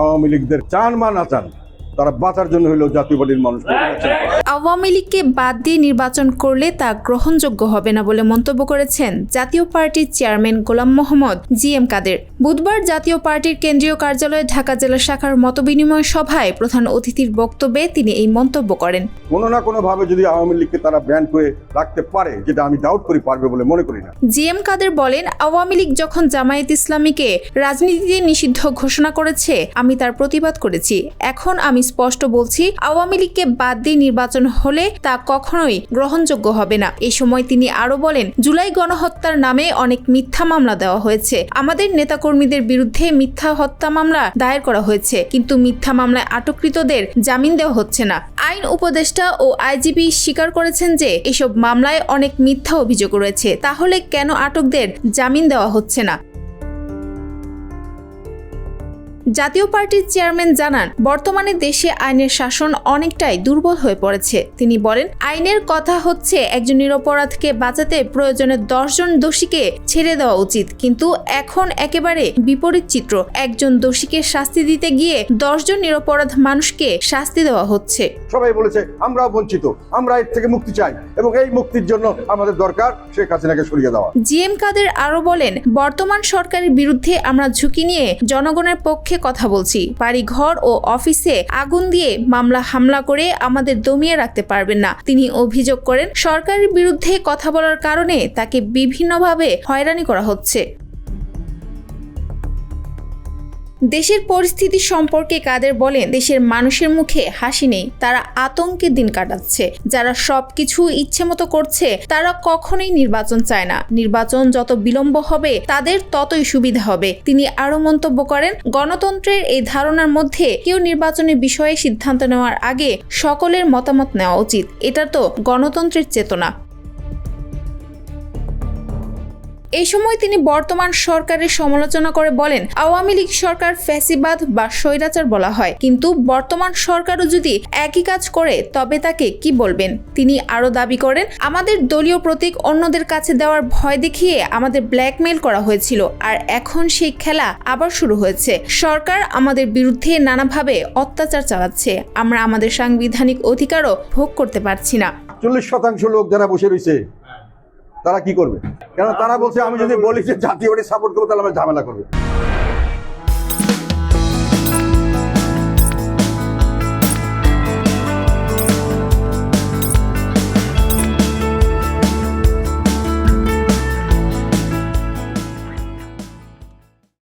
আওয়ামী লীগদের চান বা না চান তারা বাঁচার জন্য হলেও জাতীয় পার্টির মানুষ আওয়ামী লীগকে বাদ দিয়ে নির্বাচন করলে তা গ্রহণযোগ্য হবে না বলে মন্তব্য করেছেন জাতীয় পার্টির chairman Golam Mohammad G M Quader. বুধবার জাতীয় পার্টির কেন্দ্রীয় কার্যালয়ে ঢাকা জেলা শাখার মতবিনিময় সভায় প্রধান অতিথির বক্তব্যে তিনি এই মন্তব্য করেন। কোনো না কোনো ভাবে যদি আওয়ামী লীগকে তারা ব্যান করে রাখতে পারে যেটা আমি ডাউট করি পারবে বলে মনে করি না। জি এম কাদের বলেন আওয়ামী লীগ যখন জামায়াত ইসলামীকে রাজনীতিতে নিষিদ্ধ ঘোষণা করেছে আমি তার প্রতিবাদ করেছি। এখন আমি স্পষ্ট বলছি আওয়ামী লীগকে বাদ দিয়ে নির্বাচন হলে তা কখনোই গ্রহণযোগ্য হবে না। এই সময় তিনি আরও বলেন জুলাই গণহত্যার নামে অনেক মিথ্যা মামলা দেওয়া হয়েছে। আমাদের নেতাকর্মীদের বিরুদ্ধে মিথ্যা হত্যা মামলা দায়ের করা হয়েছে। কিন্তু মিথ্যা মামলায় আটককৃতদের জামিন দেওয়া হচ্ছে না। আইন উপদেষ্টা ও আইজিপি স্বীকার করেছেন যে এসব মামলায় অনেক মিথ্যা অভিযোগ রয়েছে। তাহলে কেন আটকদের জামিন দেওয়া হচ্ছে না? জাতীয় পার্টির চেয়ারম্যান জানান বর্তমানে দেশে আইনের শাসন অনেকটাই দুর্বল হয়ে পড়েছে। তিনি বলেন আইনের কথা হচ্ছে একজন নিরপরাধকে বাঁচাতে প্রয়োজনে দশজন দোষীকে ছেড়ে দেওয়া উচিত। কিন্তু এখন একেবারে বিপরীত চিত্র একজন দোষীকে শাস্তি দিতে গিয়ে দশজন নিরপরাধ মানুষকে শাস্তি দেওয়া হচ্ছে। সবাই বলেছে আমরাও বঞ্চিত আমরা এর থেকে মুক্তি চাই এবং এই মুক্তির জন্য আমাদের দরকার শেখ হাসিনাকে সরিয়ে দেওয়া। জিএম কাদের আরও বলেন বর্তমান সরকারের বিরুদ্ধে আমরা ঝুঁকি নিয়ে জনগণের পক্ষে কথা বলছি। বাড়ি ঘর ও অফিসে আগুন দিয়ে মামলা হামলা করে আমাদের দমিয়ে রাখতে পারবেন না। তিনি অভিযোগ করেন, সরকারের বিরুদ্ধে কথা বলার কারণে তাকে বিভিন্নভাবে হয়রানি করা হচ্ছে। দেশের পরিস্থিতি সম্পর্কে কাদের বলেন, দেশের মানুষের মুখে হাসি নেই, তারা আতঙ্কে দিন কাটাচ্ছে। যারা সবকিছু ইচ্ছে মতো করছে, তারা কখনোই নির্বাচন চায় না। নির্বাচন যত বিলম্ব হবে, তাদের ততই সুবিধা হবে। তিনি আরও মন্তব্য করেন, গণতন্ত্রের এই ধারণার মধ্যে কেউ নির্বাচনের বিষয়ে সিদ্ধান্ত নেওয়ার আগে সকলের মতামত নেওয়া উচিত। এটা তো গণতন্ত্রের চেতনা। এই সময় তিনি বর্তমান সরকারের সমালোচনা করে বলেন, আওয়ামী লীগ সরকার ফ্যাসিবাদ বা স্বৈরাচার বলা হয়। কিন্তু বর্তমান সরকারও যদি একই কাজ করে, তবে তাকে কি বলবেন? তিনি আরও দাবি করেন, আমাদের দলীয় প্রতীক অন্যদের কাছে দেওয়ার ভয় দেখিয়ে আমাদের ব্ল্যাকমেইল করা হয়েছিল, আর এখন সেই খেলা আবার শুরু হয়েছে। সরকার আমাদের বিরুদ্ধে নানাভাবে অত্যাচার চালাচ্ছে। আমরা আমাদের সাংবিধানিক অধিকারও ভোগ করতে পারছি না। চল্লিশ শতাংশ লোক যারা বসে রয়েছে তারা কি করবে? কেন? তারা বলছে, আমি যদি বলি যে জাতীয় পার্টি সাপোর্ট করব, তাহলে আমার ঝামেলা করবে।